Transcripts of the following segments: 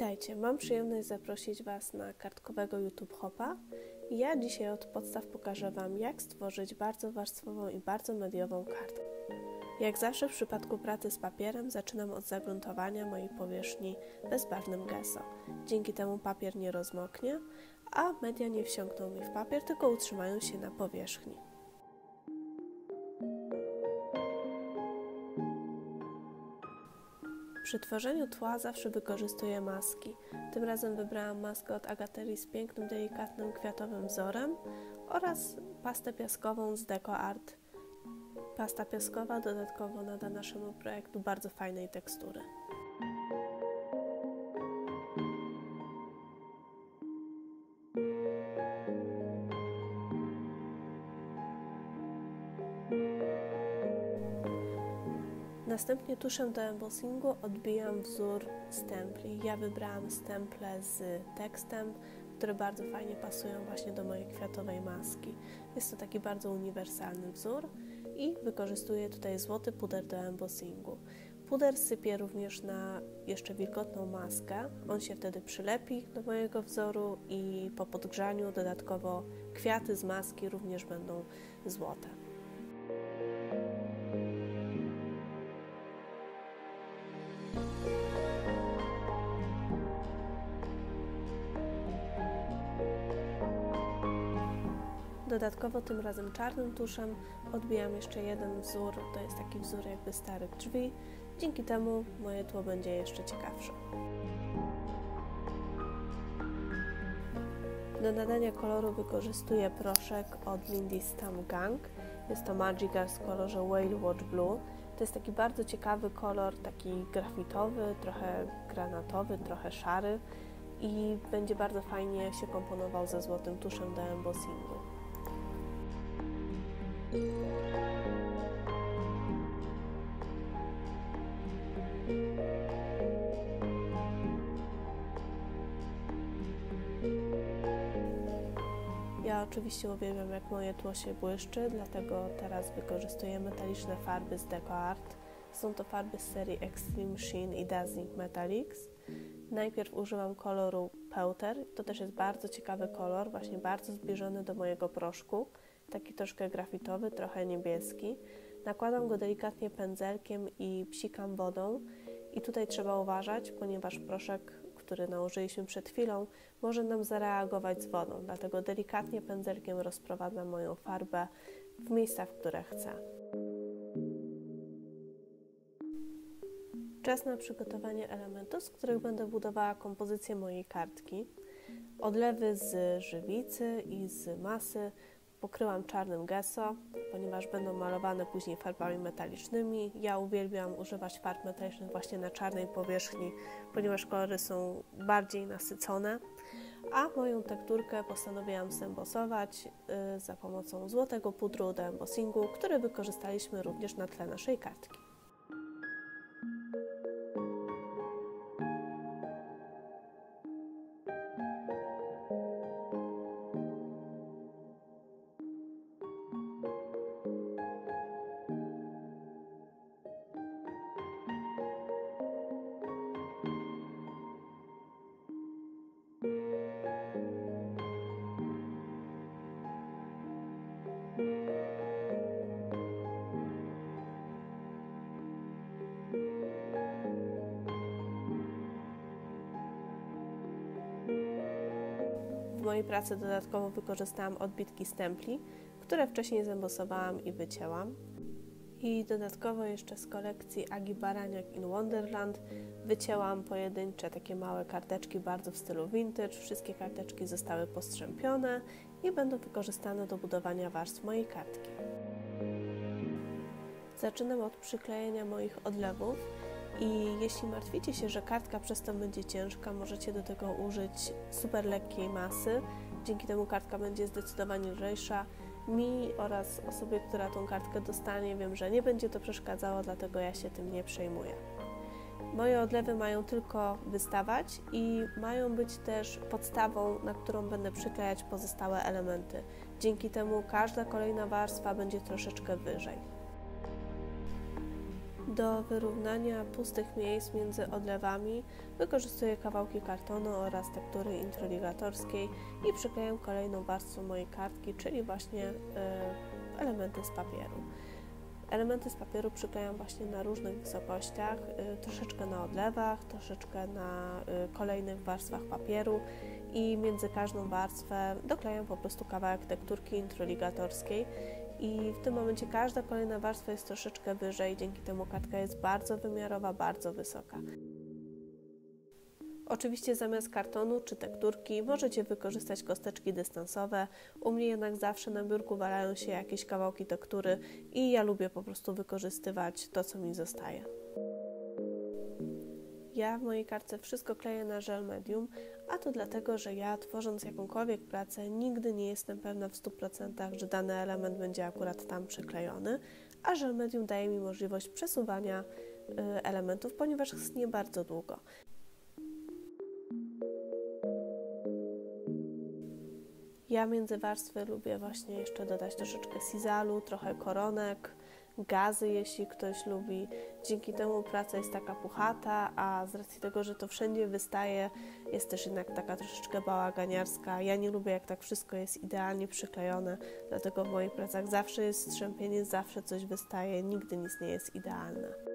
Witajcie, mam przyjemność zaprosić Was na kartkowego YouTube Hopa. Ja dzisiaj od podstaw pokażę Wam, jak stworzyć bardzo warstwową i bardzo mediową kartkę. Jak zawsze w przypadku pracy z papierem zaczynam od zagruntowania mojej powierzchni bezbarwnym gesso. Dzięki temu papier nie rozmoknie, a media nie wsiąkną mi w papier, tylko utrzymają się na powierzchni. Przy tworzeniu tła zawsze wykorzystuję maski. Tym razem wybrałam maskę od Agaterii z pięknym, delikatnym, kwiatowym wzorem oraz pastę piaskową z Deco Art. Pasta piaskowa dodatkowo nada naszemu projektu bardzo fajnej tekstury. Następnie tuszem do embossingu odbijam wzór stempli. Ja wybrałam stemple z tekstem, które bardzo fajnie pasują właśnie do mojej kwiatowej maski. Jest to taki bardzo uniwersalny wzór i wykorzystuję tutaj złoty puder do embossingu. Puder sypię również na jeszcze wilgotną maskę. On się wtedy przylepi do mojego wzoru i po podgrzaniu dodatkowo kwiaty z maski również będą złote. Dodatkowo tym razem czarnym tuszem odbijam jeszcze jeden wzór, to jest taki wzór jakby starych drzwi. Dzięki temu moje tło będzie jeszcze ciekawsze. Do nadania koloru wykorzystuję proszek od Lindy Stam Gang. Jest to Magical w kolorze Whale Watch Blue. To jest taki bardzo ciekawy kolor, taki grafitowy, trochę granatowy, trochę szary i będzie bardzo fajnie się komponował ze złotym tuszem do embossingu. Ja oczywiście uwielbiam, jak moje tło się błyszczy, dlatego teraz wykorzystuję metaliczne farby z Deco Art. Są to farby z serii Extreme Sheen i Dazzling Metallics. Najpierw użyłam koloru Pewter, to też jest bardzo ciekawy kolor, właśnie bardzo zbliżony do mojego proszku, taki troszkę grafitowy, trochę niebieski. Nakładam go delikatnie pędzelkiem i psikam wodą i tutaj trzeba uważać, ponieważ proszek który nałożyliśmy przed chwilą, może nam zareagować z wodą, dlatego delikatnie pędzelkiem rozprowadzam moją farbę w miejsca, w które chcę. Czas na przygotowanie elementów, z których będę budowała kompozycję mojej kartki. Odlewy z żywicy i z masy pokryłam czarnym gesso, ponieważ będą malowane później farbami metalicznymi. Ja uwielbiam używać farb metalicznych właśnie na czarnej powierzchni, ponieważ kolory są bardziej nasycone. A moją tekturkę postanowiłam zembosować y, za pomocą złotego pudru do embossingu, który wykorzystaliśmy również na tle naszej kartki. Mojej pracy dodatkowo wykorzystałam odbitki stempli, które wcześniej zembosowałam i wycięłam. I dodatkowo jeszcze z kolekcji Agi Baraniak in Wonderland wycięłam pojedyncze takie małe karteczki bardzo w stylu vintage. Wszystkie karteczki zostały postrzępione i będą wykorzystane do budowania warstw mojej kartki. Zaczynam od przyklejenia moich odlewów i jeśli martwicie się, że kartka przez to będzie ciężka, możecie do tego użyć super lekkiej masy. Dzięki temu kartka będzie zdecydowanie lżejsza. Mi oraz osobie, która tą kartkę dostanie, wiem, że nie będzie to przeszkadzało, dlatego ja się tym nie przejmuję. Moje odlewy mają tylko wystawać i mają być też podstawą, na którą będę przyklejać pozostałe elementy. Dzięki temu każda kolejna warstwa będzie troszeczkę wyżej. Do wyrównania pustych miejsc między odlewami wykorzystuję kawałki kartonu oraz tektury introligatorskiej i przyklejam kolejną warstwę mojej kartki, czyli właśnie y, elementy z papieru. Elementy z papieru przyklejam właśnie na różnych wysokościach, y, troszeczkę na odlewach, troszeczkę na y, kolejnych warstwach papieru i między każdą warstwę doklejam po prostu kawałek tekturki introligatorskiej i w tym momencie każda kolejna warstwa jest troszeczkę wyżej, dzięki temu kartka jest bardzo wymiarowa, bardzo wysoka. Oczywiście zamiast kartonu czy tekturki możecie wykorzystać kosteczki dystansowe. U mnie jednak zawsze na biurku walają się jakieś kawałki tektury i ja lubię po prostu wykorzystywać to, co mi zostaje. Ja w mojej kartce wszystko kleję na żel medium, a to dlatego, że ja tworząc jakąkolwiek pracę nigdy nie jestem pewna w 100%, że dany element będzie akurat tam przyklejony, a żel medium daje mi możliwość przesuwania y, elementów, ponieważ nie bardzo długo. Ja między warstwy lubię właśnie jeszcze dodać troszeczkę sizalu, trochę koronek, gazy, jeśli ktoś lubi. Dzięki temu praca jest taka puchata, a z racji tego, że to wszędzie wystaje, jest też jednak taka troszeczkę bałaganiarska. Ja nie lubię, jak tak wszystko jest idealnie przyklejone, dlatego w moich pracach zawsze jest strzępienie, zawsze coś wystaje, nigdy nic nie jest idealne.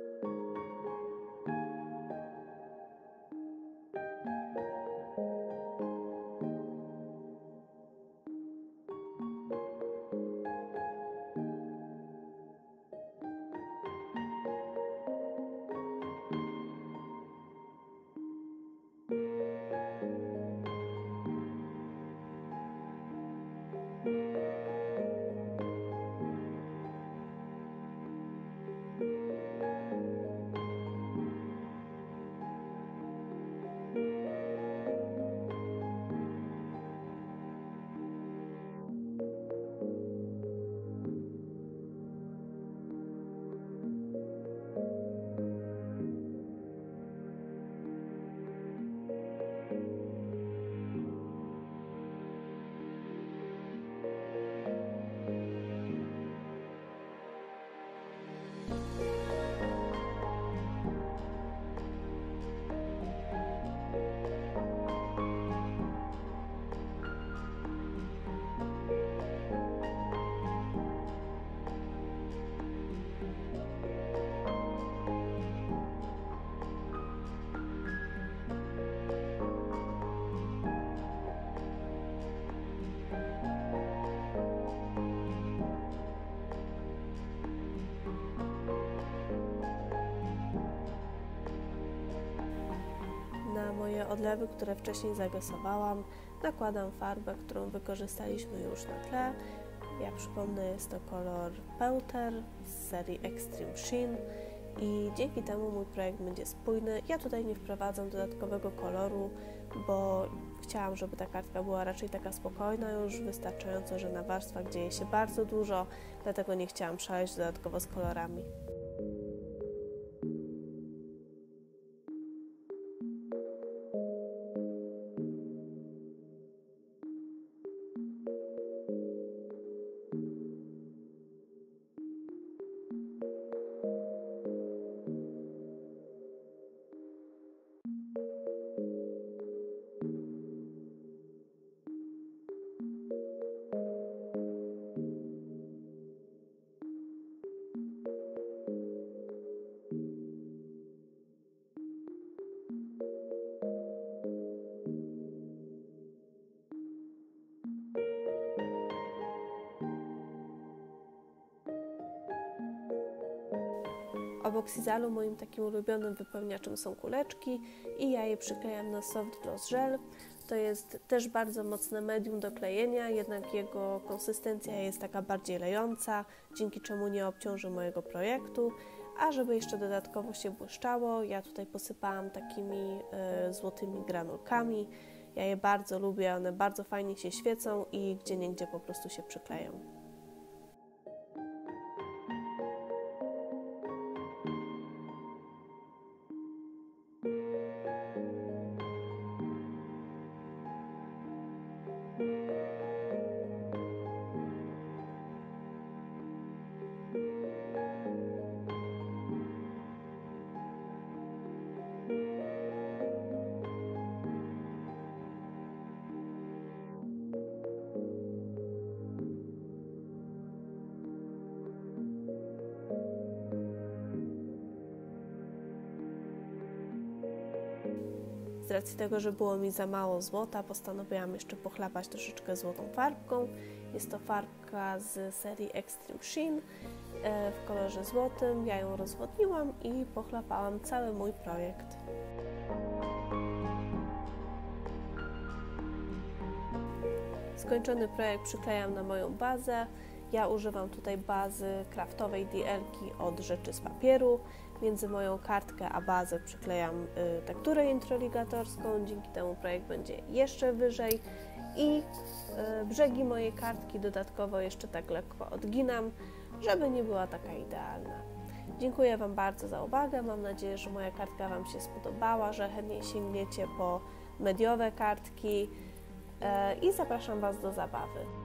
Odlewy, które wcześniej zagosowałam, nakładam farbę, którą wykorzystaliśmy już na tle. Ja przypomnę, jest to kolor Pewter z serii Extreme Sheen i dzięki temu mój projekt będzie spójny. Ja tutaj nie wprowadzam dodatkowego koloru, bo chciałam, żeby ta kartka była raczej taka spokojna, już wystarczająco, że na warstwach dzieje się bardzo dużo, dlatego nie chciałam szaleć dodatkowo z kolorami. Obok Sizalu moim takim ulubionym wypełniaczem są kuleczki i ja je przyklejam na Soft Gloss Gel. To jest też bardzo mocne medium do klejenia, jednak jego konsystencja jest taka bardziej lejąca, dzięki czemu nie obciąży mojego projektu. A żeby jeszcze dodatkowo się błyszczało, ja tutaj posypałam takimi y, złotymi granulkami. Ja je bardzo lubię, one bardzo fajnie się świecą i gdzie niegdzie po prostu się przykleją. Racji tego, że było mi za mało złota, postanowiłam jeszcze pochlapać troszeczkę złotą farbką. Jest to farbka z serii Extreme Sheen e, w kolorze złotym. Ja ją rozwodniłam i pochlapałam cały mój projekt. Skończony projekt przyklejam na moją bazę. Ja używam tutaj bazy kraftowej DL-ki od rzeczy z papieru. Między moją kartkę a bazę przyklejam y, tekturę introligatorską, dzięki temu projekt będzie jeszcze wyżej i y, brzegi mojej kartki dodatkowo jeszcze tak lekko odginam, żeby nie była taka idealna. Dziękuję Wam bardzo za uwagę. Mam nadzieję, że moja kartka Wam się spodobała, że chętnie sięgniecie po mediowe kartki y, i zapraszam Was do zabawy.